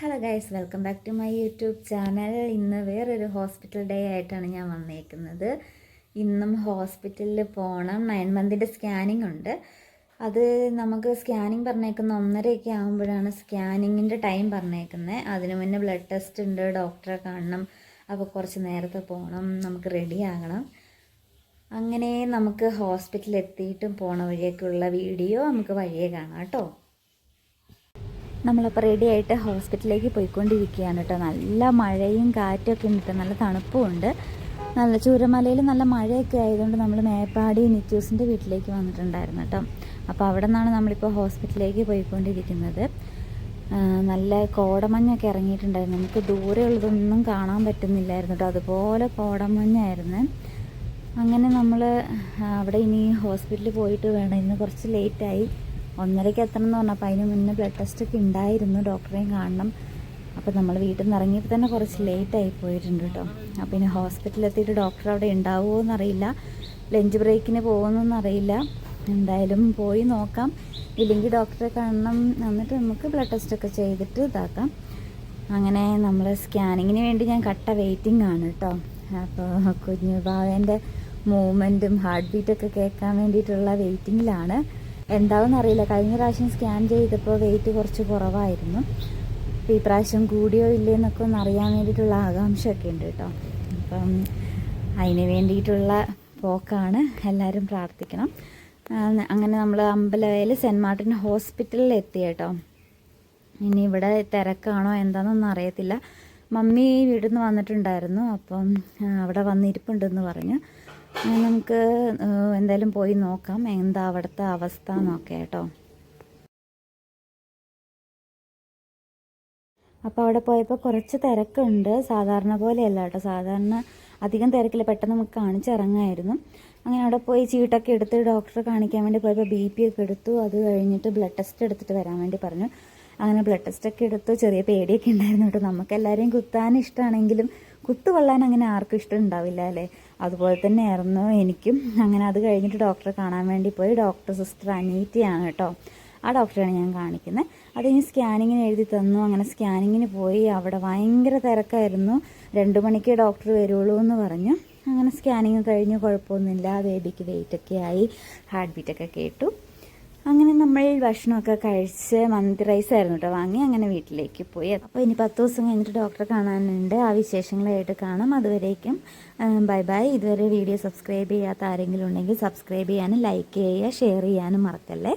Hello guys welcome back to my YouTube channel ഇന്ന് വേറൊരു hospital day ആയിട്ടാണ് ഞാൻ വന്നേക്കുന്നത്. ഇന്നും ഹോസ്പിറ്റലിൽ പോകണം നയൻ മന്തിന്റെ സ്കാനിങ് ഉണ്ട്. അത് നമുക്ക് സ്കാനിങ് പറഞ്ഞേക്കുന്ന ഒന്നരയൊക്കെ ആകുമ്പോഴാണ് സ്കാനിങ്ങിന്റെ ടൈം പറഞ്ഞേക്കുന്നത് അതിനു മുന്നേ ബ്ലഡ് ടെസ്റ്റ് ഉണ്ട് ഡോക്ടറെ കാണണം. അപ്പോൾ കുറച്ച് നേരത്തെ പോകണം നമുക്ക് റെഡി ആകണം. അങ്ങനെ നമുക്ക് ഹോസ്പിറ്റലിൽ എത്തിയിട്ടും പോണ വഴിയൊക്കെയുള്ള വീഡിയോ നമുക്ക് വഴിയേ കാണാം കേട്ടോ. നമ്മളപ്പോൾ റെഡി ആയിട്ട് ഹോസ്പിറ്റലിലേക്ക് പോയിക്കൊണ്ടിരിക്കുകയാണ് കേട്ടോ നല്ല മഴയും കാറ്റൊക്കെ ഉണ്ട് നല്ല തണുപ്പും ഉണ്ട്. നല്ല ചൂരമലയിൽ നല്ല മഴയൊക്കെ ആയതുകൊണ്ട് നമ്മൾ മേപ്പാടി നിത്യൂസിന്റെ വീട്ടിലേക്ക് വന്നിട്ടുണ്ടായിരുന്നു കേട്ടോ അപ്പോൾ അവിടെ നിന്നാണ് നമ്മളിപ്പോൾ ഹോസ്പിറ്റലിലേക്ക് പോയിക്കൊണ്ടിരിക്കുന്നത് നല്ല കോടമഞ്ഞൊക്കെ ഇറങ്ങിയിട്ടുണ്ടായിരുന്നു. നമുക്ക് ദൂരെയുള്ളതൊന്നും കാണാൻ പറ്റുന്നില്ലായിരുന്നു കേട്ടോ അതുപോലെ കോടമഞ്ഞായിരുന്നു. അങ്ങനെ നമ്മൾ അവിടെ ഇനി ഹോസ്പിറ്റലിൽ പോയിട്ട് വേണം. ഇന്ന് കുറച്ച് ലേറ്റായി ഒന്നരയ്ക്ക് എത്തണം എന്ന് പറഞ്ഞപ്പോൾ അതിന് മുന്നേ ബ്ലഡ് ടെസ്റ്റ് ഒക്കെ ഉണ്ടായിരുന്നു. ഡോക്ടറെയും കാണണം. അപ്പോൾ നമ്മൾ വീട്ടിൽ നിന്ന് ഇറങ്ങിയപ്പോൾ തന്നെ കുറച്ച് ലേറ്റായി പോയിട്ടുണ്ട് കേട്ടോ അപ്പോൾ ഇനി ഹോസ്പിറ്റലിലെത്തിയിട്ട് ഡോക്ടർ അവിടെ ഉണ്ടാവുമോ എന്നറിയില്ല. ലഞ്ച് ബ്രേക്കിന് പോകുമെന്നൊന്നും അറിയില്ല എന്തായാലും പോയി നോക്കാം. ഇല്ലെങ്കിൽ ഡോക്ടറെ കാണണം എന്നിട്ട് നമുക്ക് ബ്ലഡ് ടെസ്റ്റ് ഒക്കെ ചെയ്തിട്ട് ഇതാക്കാം. അങ്ങനെ നമ്മൾ സ്കാനിങ്ങിന് വേണ്ടി ഞാൻ കട്ട വെയിറ്റിംഗ് ആണ് കേട്ടോ അപ്പോൾ കുഞ്ഞു ബാവേന്റെ മൂവ്മെന്റും ഹാർട്ട് ബീറ്റൊക്കെ കേൾക്കാൻ വേണ്ടിയിട്ടുള്ള വെയിറ്റിങ്ങിലാണ് എന്താണെന്ന് അറിയില്ല. കഴിഞ്ഞ പ്രാവശ്യം സ്കാൻ ചെയ്തപ്പോൾ വെയിറ്റ് കുറച്ച് കുറവായിരുന്നു. അപ്പോൾ ഈ പ്രാവശ്യം കൂടിയോ ഇല്ലേ എന്നൊക്കെ ഒന്ന് അറിയാൻ വേണ്ടിയിട്ടുള്ള ആകാംക്ഷയൊക്കെ ഉണ്ട് കേട്ടോ. അപ്പം അതിന് വേണ്ടിയിട്ടുള്ള പോക്കാണ്. എല്ലാവരും പ്രാർത്ഥിക്കണം. അങ്ങനെ നമ്മൾ അമ്പലവയൽ സെന്റ് മാർട്ടിൻ ഹോസ്പിറ്റലിൽ എത്തി കേട്ടോ. ഇനി ഇവിടെ തിരക്കാണോ എന്താണെന്നൊന്നും അറിയത്തില്ല. മമ്മി വീട്ടിൽ നിന്ന് വന്നിട്ടുണ്ടായിരുന്നു. അപ്പം അവിടെ വന്നിരിപ്പുണ്ടെന്ന് പറഞ്ഞു. നമുക്ക് എന്തായാലും പോയി നോക്കാം. എന്താ അവിടുത്തെ അവസ്ഥ എന്നൊക്കെ കേട്ടോ. അപ്പോൾ അവിടെ പോയപ്പോൾ കുറച്ച് തിരക്കുണ്ട്. സാധാരണ പോലെയല്ല കേട്ടോ. സാധാരണ അധികം തിരക്കില്ല. പെട്ടെന്ന് നമുക്ക് കാണിച്ചിറങ്ങായിരുന്നു. അങ്ങനെ അവിടെ പോയി ചീട്ടൊക്കെ എടുത്ത് ഡോക്ടറെ കാണിക്കാൻ വേണ്ടി പോയപ്പോൾ ബി പി ഒക്കെ എടുത്തു. അത് കഴിഞ്ഞിട്ട് ബ്ലഡ് ടെസ്റ്റ് എടുത്തിട്ട് വരാൻ വേണ്ടി പറഞ്ഞു. അങ്ങനെ ബ്ലഡ് ടെസ്റ്റ് ഒക്കെ എടുത്തു. ചെറിയ പേടിയൊക്കെ ഉണ്ടായിരുന്നു കേട്ടോ. നമുക്ക് എല്ലാവരെയും കുത്താൻ ഇഷ്ടമാണെങ്കിലും കുത്തു കൊള്ളാൻ അങ്ങനെ ആർക്കും ഇഷ്ടം ഉണ്ടാവില്ല അല്ലേ? അതുപോലെ തന്നെയായിരുന്നു എനിക്കും. അങ്ങനെ അത് കഴിഞ്ഞിട്ട് ഡോക്ടറെ കാണാൻ വേണ്ടി പോയി. ഡോക്ടർ സിസ്റ്റർ അനീറ്റയാണ് കേട്ടോ. ആ ഡോക്ടറാണ് ഞാൻ കാണിക്കുന്നത് അത് ഇനി സ്കാനിങ്ങിന് എഴുതി തന്നു. അങ്ങനെ സ്കാനിങ്ങിന് പോയി. അവിടെ ഭയങ്കര തിരക്കായിരുന്നു. രണ്ട് മണിക്ക് ഡോക്ടർ വരുള്ളൂ എന്ന് പറഞ്ഞു. അങ്ങനെ സ്കാനിങ് കഴിഞ്ഞ് കുഴപ്പമൊന്നുമില്ല ബേബിക്ക് വെയിറ്റൊക്കെ ആയി. ഹാർട്ട് ബീറ്റൊക്കെ കേട്ടു. അങ്ങനെ നമ്മൾ ഭക്ഷണമൊക്കെ കഴിച്ച് മന്തി റൈസ് ആയിരുന്നു കേട്ടോ വാങ്ങി അങ്ങനെ വീട്ടിലേക്ക് പോയി. അപ്പോൾ ഇനി പത്ത് ദിവസം കഴിഞ്ഞിട്ട് ഡോക്ടറെ കാണാനുണ്ട്. ആ വിശേഷങ്ങളായിട്ട് കാണാം. അതുവരേക്കും ബൈ ബൈ ഇതുവരെ വീഡിയോ സബ്സ്ക്രൈബ് ചെയ്യാത്ത ആരെങ്കിലും ഉണ്ടെങ്കിൽ സബ്സ്ക്രൈബ് ചെയ്യാനും ലൈക്ക് ചെയ്യുക ഷെയർ ചെയ്യാനും മറക്കല്ലേ?